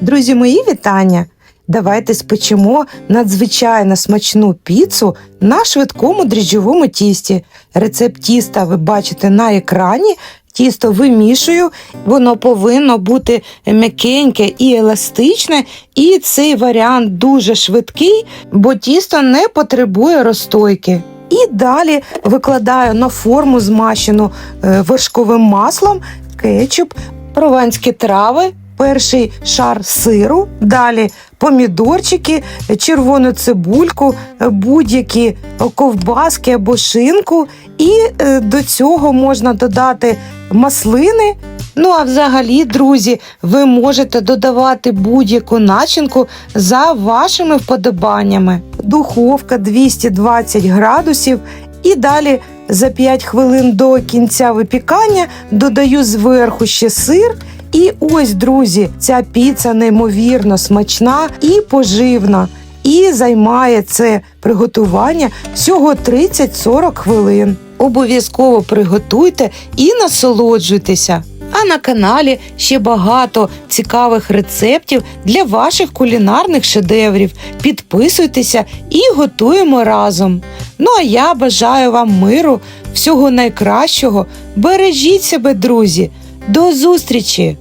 Друзі, мої вітання! Давайте спечемо надзвичайно смачну піцу на швидкому дріжджовому тісті. Рецепт тіста ви бачите на екрані. Тісто вимішую, воно повинно бути м'якеньке і еластичне, і цей варіант дуже швидкий, бо тісто не потребує розстойки. І далі викладаю на форму змащену е, вершковим маслом, кетчуп, прованські трави, перший шар сиру, далі помідорчики, червону цибульку, будь-які ковбаски або шинку. І е, до цього можна додати маслини. Ну а взагалі, друзі, ви можете додавати будь-яку начинку за вашими вподобаннями. Духовка 220 градусів. І далі за 5 хвилин до кінця випікання додаю зверху ще сир. І ось, друзі, ця піца неймовірно смачна і поживна. І займає це приготування всього 30-40 хвилин. Обов'язково приготуйте і насолоджуйтеся. А на каналі ще багато цікавих рецептів для ваших кулінарних шедеврів. Підписуйтеся і готуємо разом. Ну а я бажаю вам миру, всього найкращого. Бережіть себе, друзі. До зустрічі!